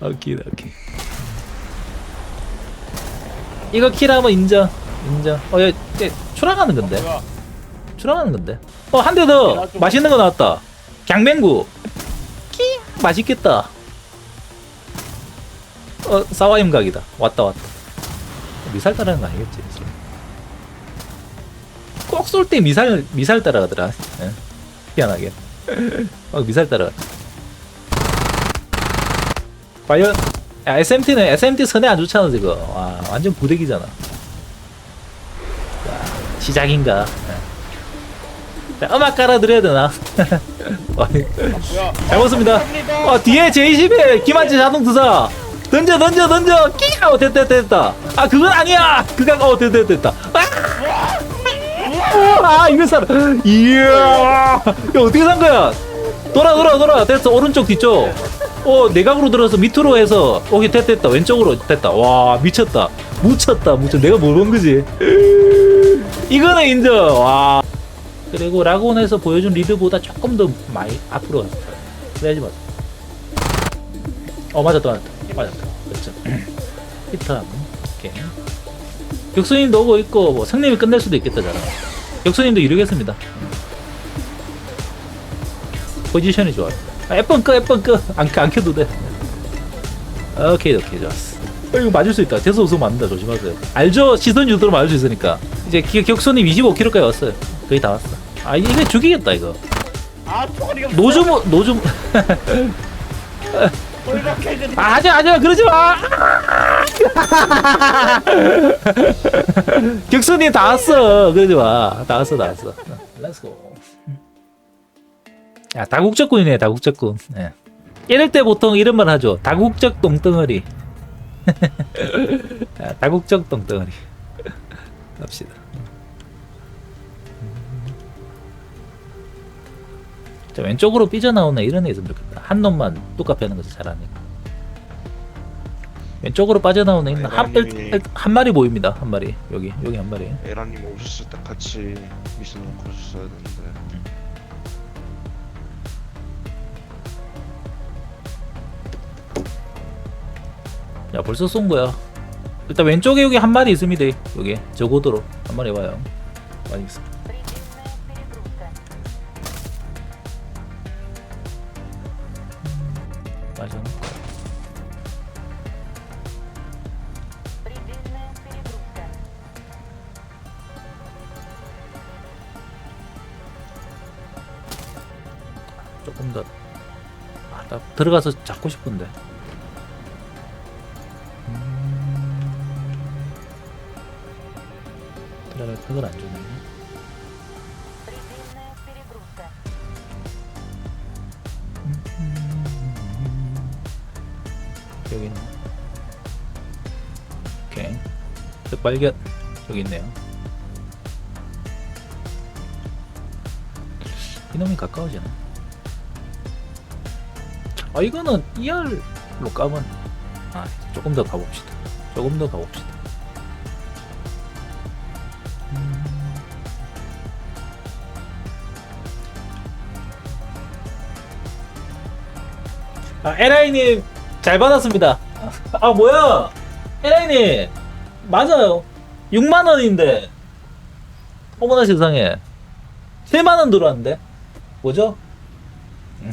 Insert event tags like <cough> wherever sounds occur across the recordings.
오케이 오케이. 이거 킬하면 인정 인정. 어야 추락하는 건데. 뭐야? 추락하는 건데. 어 한 대 더. 맛있는 거 나왔다. 강맹구. 끼 맛있겠다. 어 사와임 각이다. 왔다 왔다. 미살 따라하는 거 아니겠지 꼭 쏠 때 미살 미살 따라가더라. 예. 희한하게. <laughs> 어 미살 따라가 과연 야, SMT는 SMT 선에 안 좋잖아 지금. 와 완전 부대기잖아. 자, 시작인가? 예. 자, 음악 깔아드려야 되나? <laughs> 어? 잘 먹습니다. 어 뒤에 제20에 김한지 자동 투사. 던져 던져 던져. 끼 어 됐다 됐다 됐다. 아 그건 아니야. 그가 어 됐다 됐다 아, 아 이거 살아 이야. 이거 어떻게 산 거야? 돌아 돌아 돌아. 됐어. 오른쪽 뒤쪽 어 내각으로 들어서 밑으로 해서 오케이 됐다 됐다. 왼쪽으로 됐다. 와 미쳤다. 묻혔다. 묻혔 내가 뭘 본 거지? <laughs> 이거는 인정. 와. 그리고 라곤에서 보여준 리드보다 조금 더 많이 앞으로 갔어 그래야지 맞아. 어 맞았다 맞았다. 맞았다. 그렇죠. <clears throat> 히트 오케이. 격수님도 오고 있고 뭐 성님이 끝낼 수도 있겠다 저는 격수님도 이루겠습니다. 포지션이 좋아요. 아, F번 끄 F번 끄안 안 켜도 돼. 오케이 오케이 좋았어. 어, 이거 맞을 수 있다. 대서 웃으면 맞는다. 조심하세요. 알죠? 시선 유도로 맞을 수 있으니까. 이제 기- 격수님 25kg까지 왔어요. 거의 다 왔어. 아 이거 죽이겠다 이거. 아, 노즘 노즘 돌격해줘. 아 하지 마, 하지 마. 그러지 마. 격수님 다 왔어. 그러지 마 다 왔어 다 왔어. 렛츠고 야 다국적군이네 다국적군. 예. 이럴 때 보통 이런 말 하죠. 다국적 똥덩어리. 야, <laughs> 다국적 똥덩어리. 갑시다. 자, 왼쪽으로 삐져나오는 이런 애 있으면 좋겠다. 한 놈만 뚜까 패는 것을 잘하니까. 왼쪽으로 빠져나오는 있는 한, 일- 일- 한 마리 보입니다. 한 마리. 여기 여기 한 마리. 에라님 오셨을 때 같이 미션 놓고 오셨어야 되는데 야 벌써 쏜 거야. 일단 왼쪽에 여기 한 마리 있습니다. 여기 저고도로 한 마리 와요. 많이 있어. 음, 조금 더 아, 들어가서 잡고 싶은데. 팩을 안 주네. 음. 여기 있네. 오케이. 빨간 여기 있네요. 이놈이 가까워지나? 아 이거는 ER로 까면 아 조금 더 가봅시다. 조금 더 가봅시다. 아 에라이님 잘 받았습니다. 아 뭐야? 에라이님 맞아요. 6만 원인데. 어머나 세상에. 7만 원 들어왔는데? 뭐죠? <laughs>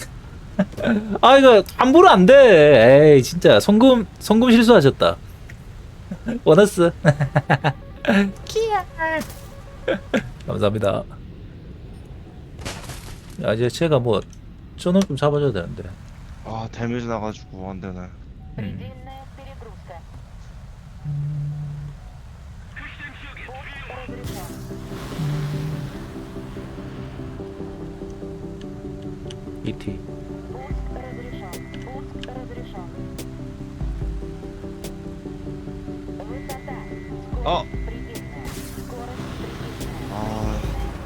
아 이거 함부로 안 돼. 에이 진짜. 송금 송금 실수하셨다. 원어스. <laughs> 키야. 감사합니다. 야 이제 제가 뭐 저놈 좀 잡아줘야 되는데 아 데미지 나가지고 안 되네 Предельная перегрузка. Пуск разрешен. ET Пуск разрешен. Пуск разрешен. Высота. Скорость 어. предельная. Скорость предельная.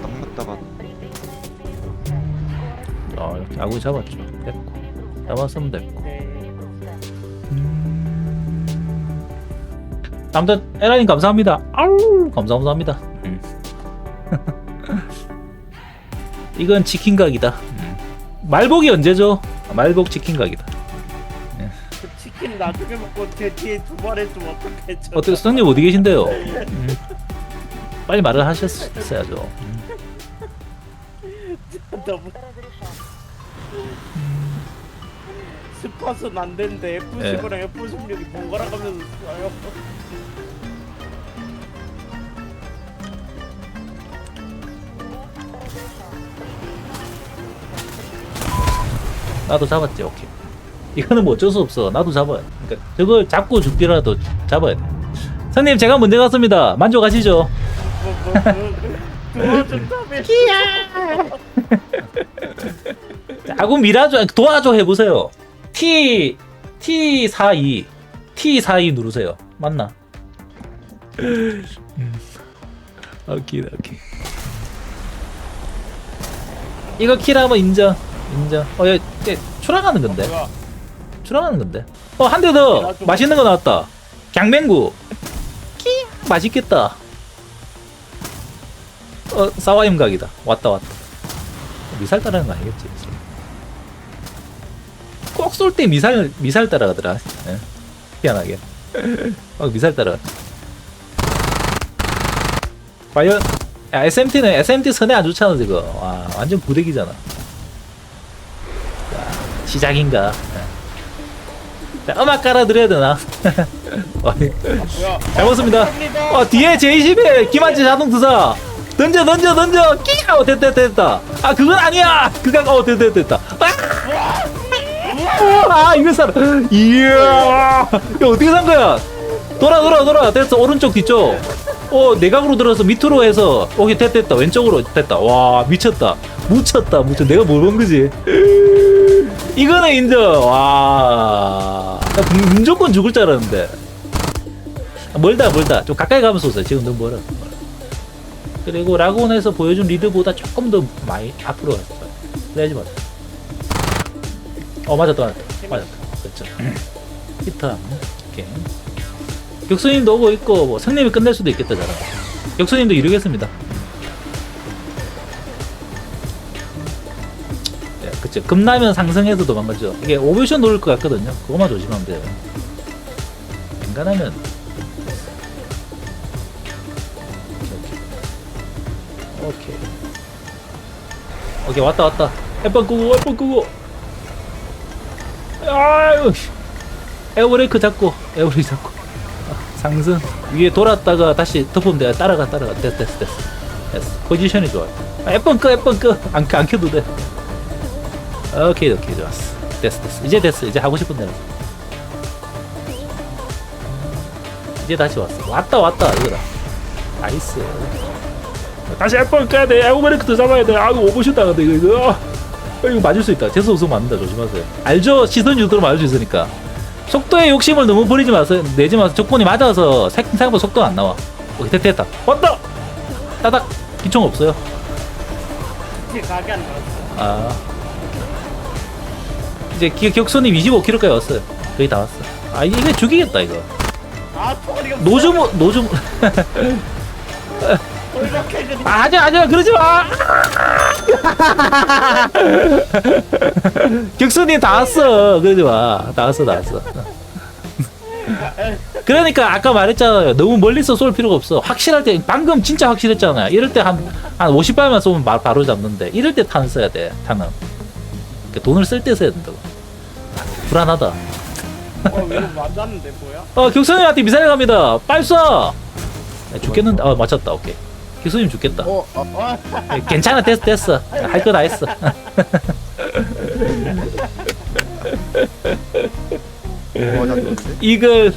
아딱 맞다가 Предельная перегрузка. Скорость 아 이렇게 아구 잡았죠 됐고 перегрузка. 잡았으면 됐고 음... 아무튼 에라님 감사합니다 아우 감사 감사합니다 음. <laughs> 이건 치킨각이다 음. 말복이 언제죠? 아, 말복 치킨각이다 예. 치킨 나중에 먹고 제 뒤에 두발했으면 어떡해 어떻게 선생님 어디 계신데요? 음. 빨리 말을 하셨어야죠 음. <laughs> 너무 음. 스팟은 안 되는데 F15랑 F16이 번갈아 가면서 써요 나도 잡았지, 오케이. 이거는 뭐 어쩔 수 없어. 나도 잡아야 돼. 그러니까 저걸 잡고 죽기라도 잡아야 돼. 선생님, 제가 문제 갔습니다. 만족하시죠? 도와준 다음에 자꾸 미라죠. 도와줘 해보세요. T, T42. T42 누르세요. 맞나? 음. 오케이, 오케이. 이거 킬하면 인정. 인정. 어, 얘, 얘 추락하는 건데. 추락하는 건데. 어, 한 대 더. 맛있는 거 나왔다. 강맹구. 키 맛있겠다. 어, 사와임 각이다. 왔다, 왔다. 미살 따라하는 거 아니겠지? 꼭 쏠 때 미살, 미살 따라가더라. 예. 희한하게. 어, 미살 따라가. 과연, 야, SMT는, SMT 선에 안 좋잖아, 지금. 와, 완전 부대기잖아. 자, 시작인가. 예. 자, 음악 깔아드려야 되나? <laughs> 뭐야 잘. 감사합니다. 어, 뒤에 J20에 김한지 자동 투사. 던져, 던져, 던져. 끼! 어, 됐다, 됐다. 아, 그건 아니야! 그가, 어, 됐다, 됐다. 아! 아, 이거 살아. 이야! 야, 어떻게 산 거야? 돌아, 돌아, 돌아. 됐어. 오른쪽, 뒤쪽. 어, 내각으로 들어서 밑으로 해서. 오케이, 됐다, 됐다. 왼쪽으로 됐다. 와, 미쳤다. 묻혔다, 묻혔. 내가 뭘 본 거지? 이거는 인정. 와. 나 무- 무조건 죽을 줄 알았는데. 아, 멀다 멀다 좀 가까이 가면서 쏘세요 지금 너무 멀어 그리고 라곤에서 보여준 리드보다 조금 더 많이 앞으로 갔어요 내지 마세요 어 맞았다 맞았다. 맞았다. 그렇죠. 히터. 오케이 격수님도 오고 있고 뭐 성님이 끝낼 수도 있겠다 저랑 격수님도 이루겠습니다. 네, 그쵸. 급라면 상승해서 도망가죠. 이게 오버션 노릴 것 같거든요. 그거만 조심하면 돼요. 인간하면. 오케이. 오케이. 왔다 왔다. 햇번 끄고 햇번 끄고. 아유. 씨. 에어브레이크 잡고 에어브레이크 잡고. 아, 상승 위에 돌았다가 다시 덮으면 돼. 따라가 따라가. 됐어 됐어 됐어. 됐어. 포지션이 좋아. 아, 햇번 끄 햇번 끄. 안, 안 켜도 돼. 오케이 오케이 좋았어. 됐어 됐어. 이제 됐어. 이제 하고 싶은 대로. 이제 다시 왔어. 왔다 왔다 이거다. 나이스. 다시 앱번 까야 돼. 에어브레이크도 잡아야 돼. 아이고 오버슛 당한다 이거 이거. 어, 이거 맞을 수 있다. 재수 없으면 맞는다. 조심하세요. 알죠? 시선 유도로 맞을 수 있으니까. 속도에 욕심을 너무 부리지 마세요. 내지 마세요. 조건이 맞아서 생- 생각보다 속도가 안 나와. 오케이 됐다 됐다. 왔다. 따닥. 기총 없어요. 제 가게 안 나왔어 아. 이제 기, 격손님 25km까지 왔어요. 거의 다 왔어. 아 이게 죽이겠다 이거. 아 초가리가 노즈모 노즈모. 이렇게 그냥 아, 아니야 아니야 그러지 마. <laughs> 격수님 다 왔어. 그러지 마 다 왔어 다 왔어. 그러니까 아까 말했잖아요. 너무 멀리서 쏠 필요가 없어. 확실할 때 방금 진짜 확실했잖아요. 이럴 때 한 한 50발만 쏘면 바, 바로 잡는데 이럴 때 탄 써야 돼 탄은. 그러니까 돈을 쓸 때 써야 된다고. 불안하다. 어 이거 맞았는데 뭐야? 어 격수님한테 미사일 갑니다. 빨리 쏴! 네, 죽겠는데? 어 맞췄다. 오케이 격수님 죽겠다. 어, 어, 어. 예, 괜찮아 됐어 됐어. 할 거 다 했어. 이걸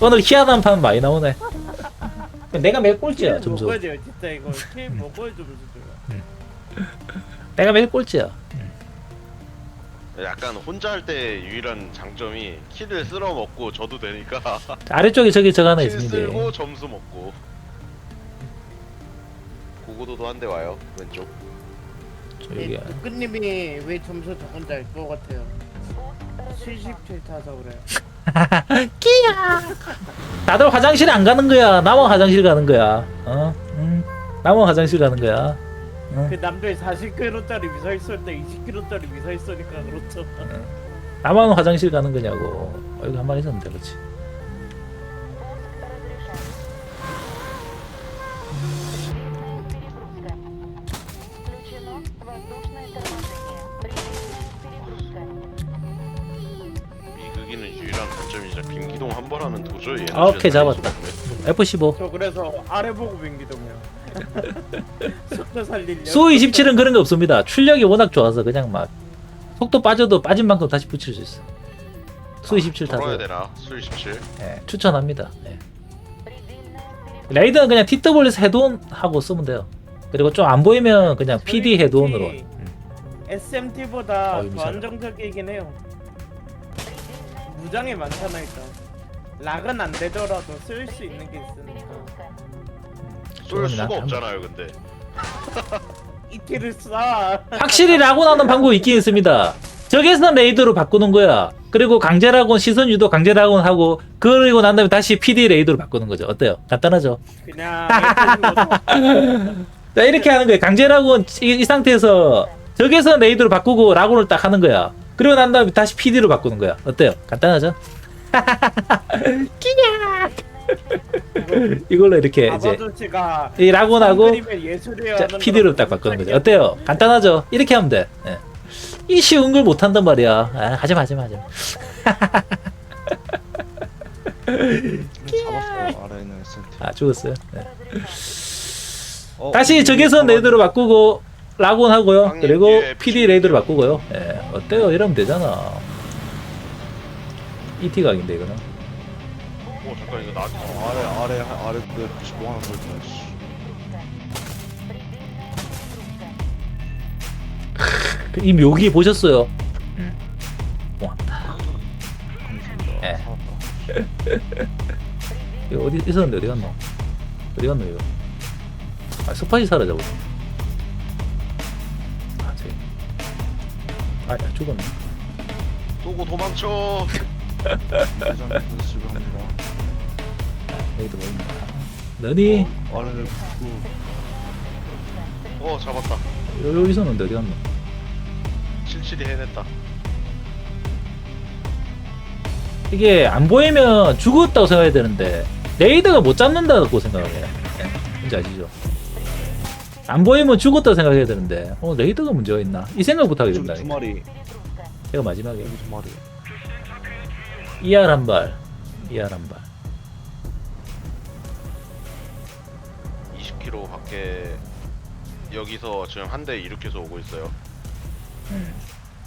오늘 희한한 판 많이 나오네. 내가 매일 꼴찌야 점수. 먹어야 돼요 진짜 이거. 게임 먹어야 점수 줘요. 내가 매일 꼴찌야. 약간 혼자 할 때 유일한 장점이 킬을 쓸어 먹고 져도 되니까. 아래쪽에 저기 저거 하나 킬 있습니다. 쓸고 점수 먹고 고고도도 한 대 와요 왼쪽. 저기 끝님이 왜 점수 저 혼자 알것 같아요. 77 타서 그래요. <laughs> 끼야! 다들 화장실 안 가는 거야. 나만 화장실 가는 거야. 어? 응. 나만 화장실 가는 거야. 그 남들 40kg짜리 미사일 쏠 때 20kg짜리 미사일 쏘니까 그렇죠. 나만 화장실 가는 거냐고. 어, 여기 한 마리 있었는데 그렇지 잡았죠? 아, 오케이, 잡았다. F15. 저 그래서 아래 보고 빙기더군요. <laughs> 수27은 그런 게 없습니다. 출력이 워낙 좋아서 그냥 막 속도 빠져도 빠진 만큼 다시 붙일 수 있어. 수27 털어야 되나? 수 27. 예, 추천합니다. 예. 레이더는 그냥 TWS 헤드온 하고 쓰면 돼요. 그리고 좀 안 보이면 그냥 PD 헤드온으로. SMT보다 아, 어, 더 안정적이긴 해요. 무장이 많잖아 일단. 락은 안 되더라도 쓸 수 있는 게 있으니까. 쏠 수가 없잖아요, 근데. 이티를 쏴. 확실히 라곤하는 방법이 있긴 있습니다. 적에서는 레이더로 바꾸는 거야. 그리고 강제 라곤 시선 유도 강제 라곤 하고 그리고 난 다음에 다시 PD 레이더로 바꾸는 거죠. 어때요? 간단하죠? 그냥 F15 <laughs> 자, 이렇게 하는 거예요. 강제 라곤 이, 이 상태에서 적에서는 레이더로 바꾸고 라곤을 딱 하는 거야. 그리고 난 다음에 다시 PD로 바꾸는 거야. 어때요? 간단하죠? 끼냐! <laughs> 이걸로 이렇게 이제 이 라곤하고. 자, PD로 딱 바꾸는 거죠. 어때요? 간단하죠? 이렇게 하면 돼. 예. 이 쉬운 걸 못 한단 말이야. 아, 하지마, 하지마, 하지마. 아래는 아, 죽었어요. 네. 어, 다시 이- 적외선 레이더로 바꾸고 라곤 하고요. 그리고 뒤에 PD 레이더로 바꾸고요. 예. 어때요? 이러면 되잖아. ET 각인데 이거는. 어, 잠깐 이거 나한테 어, 아래 아래 아래 그뭐 하나 걸쳐 씨. 그이 묘기 보셨어요? 고맙다. 감사합니다 예. 살았다. <laughs> 이거 어디 있었는데 어디 갔노? 어디 갔노 이거? 아 스팟이 사라져 버려. 아 저기. 아 야, 죽었네. 쏘고 도망쳐. <laughs> 대장 갑니다 여기도 뭐 있나? 너니 아래를 붙고 어, 잡았다. 여, 여기 있었는데 어디 갔노? 실실이 해냈다. 이게 안 보이면 죽었다고 생각해야 되는데 레이더가 못 잡는다고 생각해. 예, 뭔지 아시죠? 안 보이면 죽었다고 생각해야 되는데 어 레이더가 문제가 있나? 이 생각부터 하게 저기 된다. 두 마리 제가 마지막에 여기 두 마리 ER 한 발, ER 한 발. 20km 밖에 여기서 지금 한대 이륙해서 오고 있어요.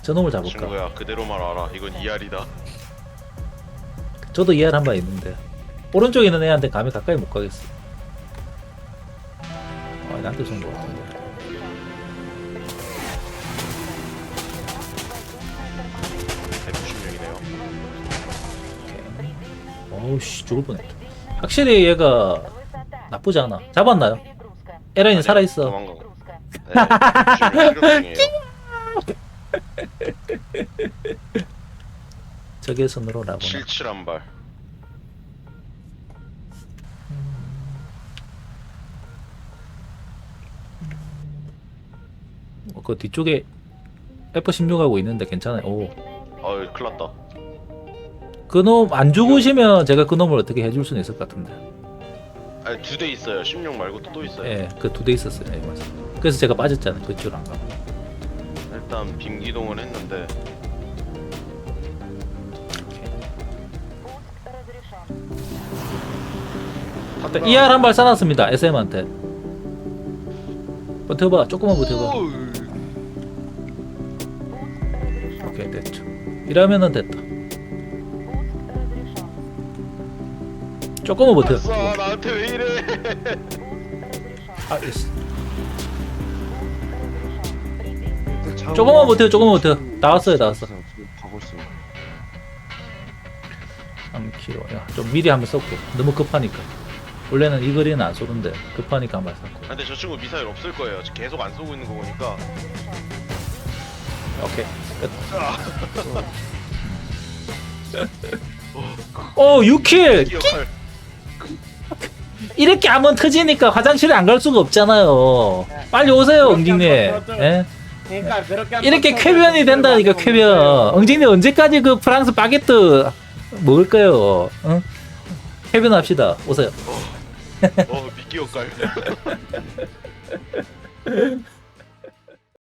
저놈을 잡을까? 친구야, 그대로만 알아. 이건 이알이다. 저도 ER 한 발 있는데 오른쪽에 있는 애한테 감히 가까이 못 가겠어. 아, 나한테 쏜것 같은데. 어우씨 죽을 뻔했다 확실히 얘가 나쁘지 않아 잡았나요? 에라인 살아있어 저기 <laughs> 손으로 나보나 77한 발 어, 그 뒤쪽에 F16 하고 있는데 괜찮아요. 오. 아, 큰일 났다. 그놈 안 죽으시면 제가 그놈을 어떻게 해줄 수는 있을 것 같은데. 아두대 있어요. 16 말고 또, 또 있어요. 예, 그 두 대 있었어요. 예, 맞아. 그래서 제가 빠졌잖아요. 그쪽으로 안 가고. 일단 빔기동은 했는데 일단 ER 한 발 쏴놨습니다. SM한테. 버텨봐. 조금만 버텨봐. 오케이, 됐죠. 이러면은 됐다. 조금은 버텨. 아, 나한테 왜 이래? 아, 예스. 조금만 버텨, 조금만 버텨. 나왔어요, 나왔어. 3kg. 야, 좀 미리 한번 쏘고. 너무 급하니까. 원래는 이 거리는 안 쏘는데 급하니까 한발 쐈고. 근데 저 친구 미사일 없을 거예요. 계속 안 쏘고 있는 거 보니까. 오케이. 끝. 어, 6킬. 기억할. 이렇게 하면 터지니까 화장실에 안 갈 수가 없잖아요. 빨리 오세요, 웅진님. 예? 그러니까 그렇게 한번 이렇게 쳐서 쾌변이 된다니까 쾌변 엉진이 언제까지 그 프랑스 바게트 먹을까요 응? 쾌변 합시다 오세요 어 미끼 역갈 <laughs> <laughs>